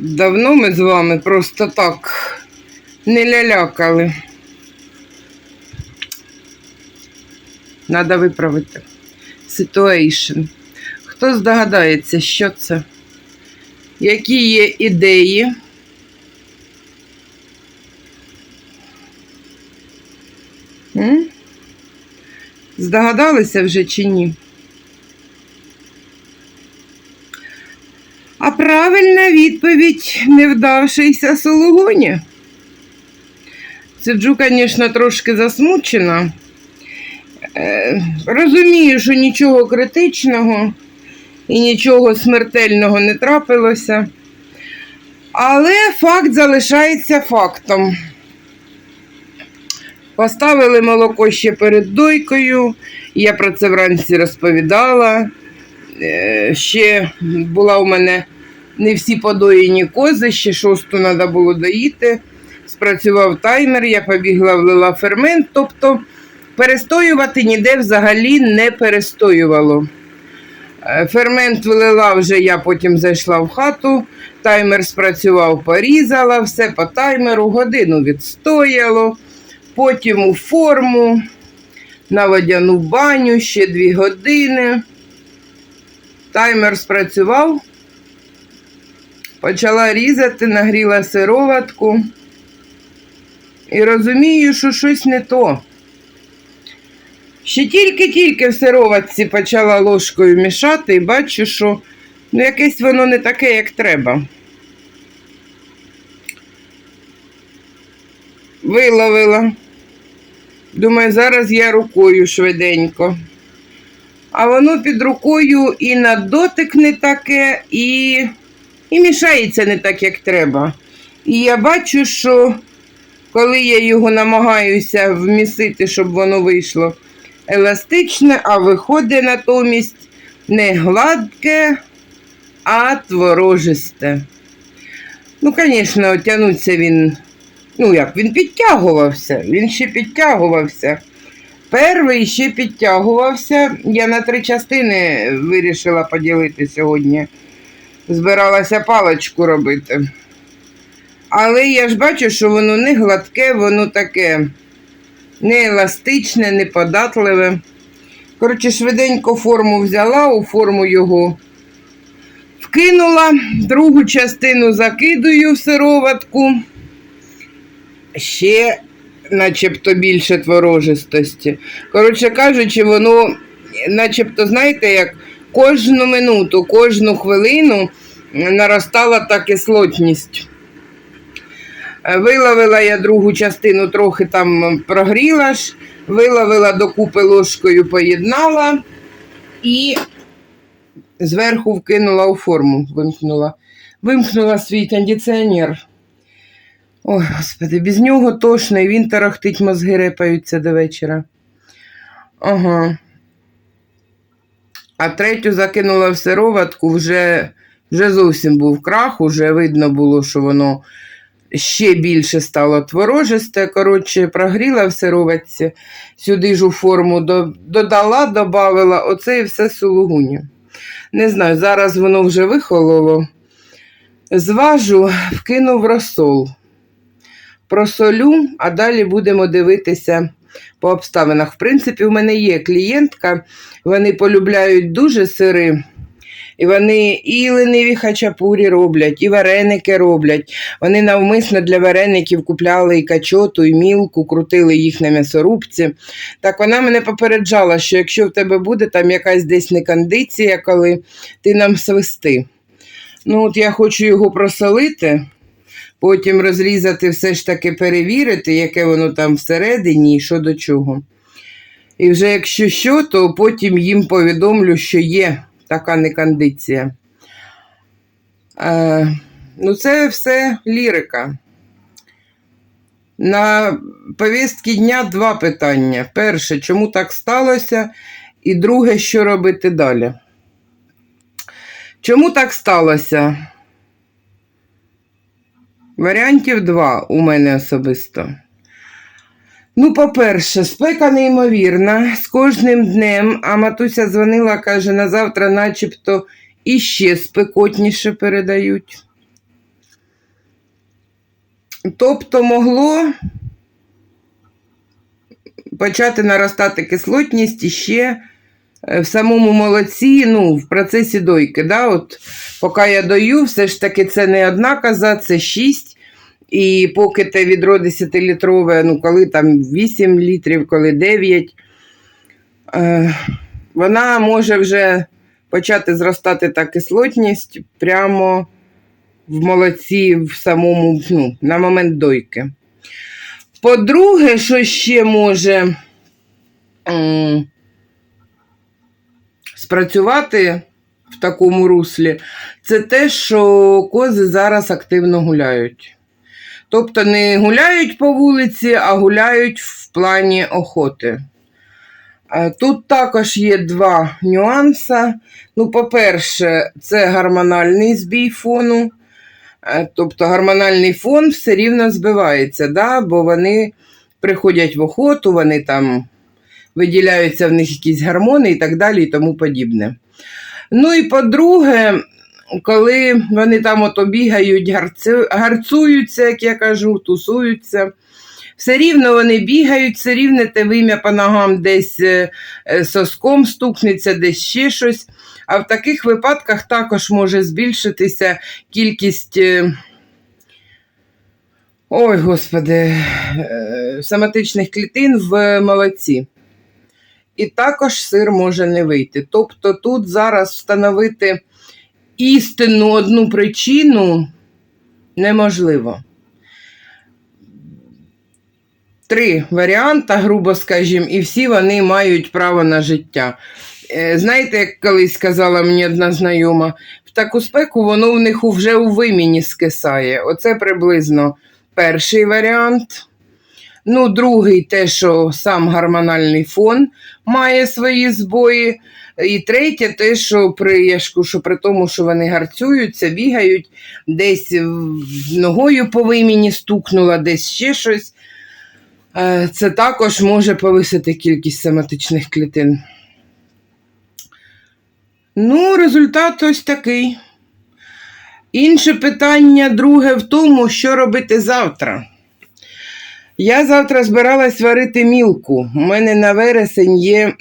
Давно ми з вами просто так не лялякали. Надо виправити. Ситуейшн. Хто здогадається, що це? Які є ідеї? Здогадалися вже чи ні? А правильна відповідь невдавшийся Сологоні. Сиджу, звісно, трошки засмучена. Е, розумію, що нічого критичного і нічого смертельного не трапилося. Але факт залишається фактом. Поставили молоко ще перед дойкою, я про це вранці розповідала. Е, Ще була у мене не всі подоїні кози, ще шосту треба було доїти. Спрацював таймер, я побігла, влила фермент, тобто перестоювати ніде взагалі не перестоювало. Е, Фермент влила вже я потім зайшла в хату, таймер спрацював, порізала, все по таймеру, годину відстояло, потім у форму, на водяну баню ще дві години. Таймер спрацював, почала різати, нагріла сироватку і розумію, що щось не то. Ще тільки-тільки в сироватці почала ложкою мішати і бачу, що ну, якесь воно не таке, як треба. Виловила. Думаю, зараз я рукою швиденько. А воно під рукою і на дотик не таке, і, і мішається не так, як треба. І я бачу, що коли я його намагаюся вмісити, щоб воно вийшло еластичне, а виходить натомість не гладке, а творожисте. Ну, звісно, тягнуться він, ну як, він підтягувався, він ще підтягувався. Перший ще підтягувався. Я на три частини вирішила поділити сьогодні. Збиралася паличку робити. Але я ж бачу, що воно не гладке, воно таке не еластичне, не податливе. Коротше, швиденько форму взяла, у форму його вкинула, другу частину закидую в сироватку. Ще начебто більше творожистості. Коротше кажучи, воно, начебто, знаєте, як кожну минуту, кожну хвилину наростала та кислотність. Е, Виловила я другу частину, трохи там прогріла ж, виловила докупи ложкою, поєднала і зверху вкинула у форму, вимкнула. Вимкнула свій кондиціонер. Ой, господи, без нього тошно, і він тарахтить, мозги репаються до вечора. Ага. А третю закинула в сироватку, вже, вже зовсім був крах, уже видно було, що воно ще більше стало творожисте. Коротше, прогріла в сироватці, сюди ж у форму до- додала, додавила, оце і все сулугуні. Не знаю, зараз воно вже вихололо. Зважу, вкину в розсол. Просолю, а далі будемо дивитися по обставинах. В принципі, у мене є клієнтка, вони полюбляють дуже сири. І вони і лениві хачапурі роблять, і вареники роблять. Вони навмисно для вареників купляли і качоту, і мілку, крутили їх на м'ясорубці. Так вона мене попереджала, що якщо в тебе буде там якась десь некондиція, коли ти нам свисти. Ну, от я хочу його просолити, потім розрізати, все ж таки перевірити, яке воно там всередині і що до чого. І вже якщо що, то потім їм повідомлю, що є така некондиція. Е, ну, це все лірика. На повістки дня два питання. Перше, чому так сталося? І друге, що робити далі. Чому так сталося? Варіантів два у мене особисто. Ну, по-перше, спека неймовірна. З кожним днем, а матуся дзвонила, каже, на завтра начебто іще спекотніше передають. Тобто могло почати наростати кислотність іще е, в самому молоці, ну, в процесі дойки. Да? От, поки я дою, все ж таки це не одна коза, це шість. І поки те відро 10-літрове, ну, коли там 8 літрів, коли 9, е, вона може вже почати зростати та кислотність прямо в молоці, в самому, ну, на момент дойки. По-друге, що ще може м, спрацювати в такому руслі, це те, що кози зараз активно гуляють. Тобто не гуляють по вулиці, а гуляють в плані охоти. Тут також є два нюанси. Ну, по-перше, це гормональний збій фону. Тобто гормональний фон все рівно збивається, да? бо вони приходять в охоту, вони там виділяються в них якісь гормони і так далі, і тому подібне. Ну і по-друге, коли вони там ото бігають, гарцуються, як я кажу, тусуються. Все рівно вони бігають, все рівно те вим'я по ногам десь е, е, соском стукнеться, десь ще щось. А в таких випадках також може збільшитися кількість. е, Ой, господи, соматичних клітин в молоці. І також сир може не вийти. Тобто тут зараз встановити істинну одну причину неможливо. Три варіанти, грубо скажімо, і всі вони мають право на життя. Е, Знаєте, як колись сказала мені одна знайома, в таку спеку воно в них вже у виміні скисає. Оце приблизно перший варіант. Ну, другий те, що сам гормональний фон має свої збої. І третє, те, що при яшку, що при тому, що вони гарцюються, бігають, десь ногою по виміні стукнула, десь ще щось. Е, Це також може повисити кількість соматичних клітин. Ну, результат ось такий. Інше питання, друге, в тому, що робити завтра. Я завтра збиралась варити мілку. У мене на вересень є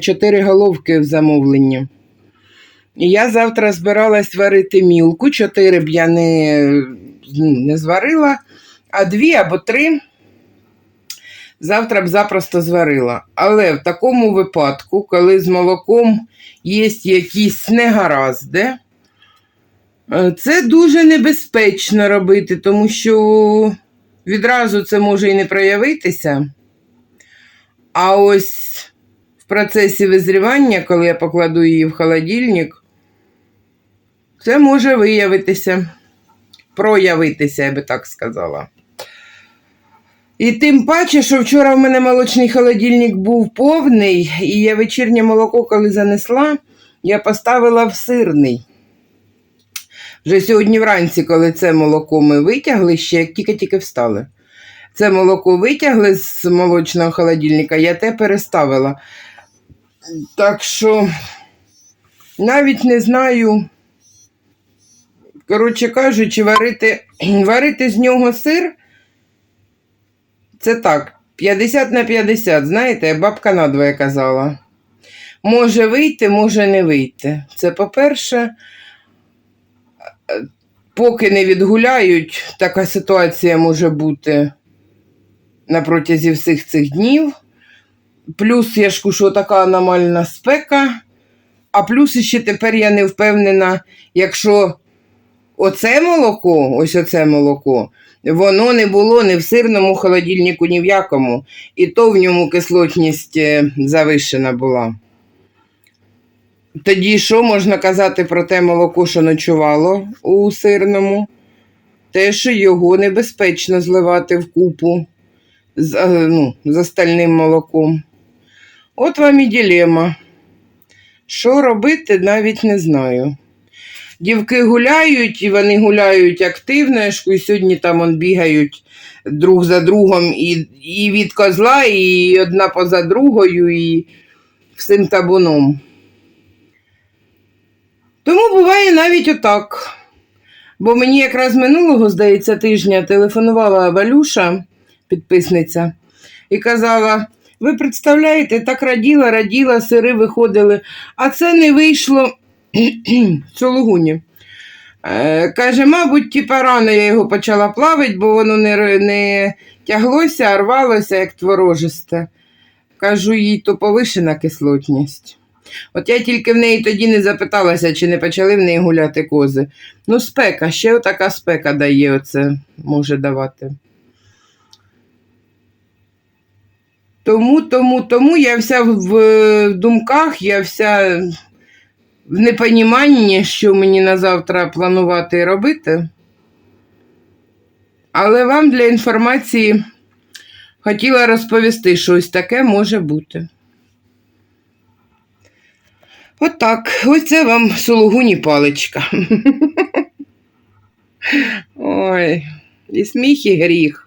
чотири головки в замовленні. І я завтра збиралась варити мілку. Чотири б я не, ну, не зварила, а дві або три завтра б запросто зварила. Але в такому випадку, коли з молоком є якісь негаразди, е, це дуже небезпечно робити, тому що відразу це може і не проявитися. А ось в процесі визрівання, коли я покладу її в холодильник, це може виявитися, проявитися, я би так сказала. І тим паче, що вчора в мене молочний холодильник був повний, і я вечірнє молоко, коли занесла, я поставила в сирний. Вже сьогодні вранці, коли це молоко ми витягли, ще як тільки-тільки встали. Це молоко витягли з молочного холодильника, я те переставила. Так що навіть не знаю, коротше кажучи, варити, варити з нього сир. Це так, 50 на 50, знаєте, бабка надвоє казала. Може вийти, може не вийти. Це по-перше, поки не відгуляють, така ситуація може бути на протязі всіх цих днів. Плюс я ж кажу, така аномальна спека. А плюс ще тепер я не впевнена, якщо оце молоко, ось оце молоко, воно не було ні в сирному холодильнику, ні в якому. І то в ньому кислотність е, завищена була. Тоді що можна казати про те молоко, що ночувало у сирному? Те, що його небезпечно зливати в купу з, е, ну, з остальним молоком. От вам і ділема. Що робити, навіть не знаю. дівки гуляють, і вони гуляють активно, і сьогодні там он бігають друг за другом і, і від козла, і одна поза другою, і всім табуном. Тому буває навіть отак. Бо мені якраз минулого, здається, тижня телефонувала Валюша, підписниця, і казала: ви представляєте, так раділа, раділа, сири виходили, а це не вийшло Сологуні. Е, каже, мабуть, типа рано я його почала плавити, бо воно не, не тяглося, а рвалося, як творожисте. Кажу, їй то повишена кислотність. От я тільки в неї тоді не запиталася, чи не почали в неї гуляти кози. Ну, спека, ще така спека дає, оце може давати. Тому, тому, тому я вся в, думках, я вся в непоніманні, що мені на завтра планувати і робити. Але вам для інформації хотіла розповісти, що ось таке може бути. Отак, ось це вам сулугуні паличка. Ой, і сміх, і гріх.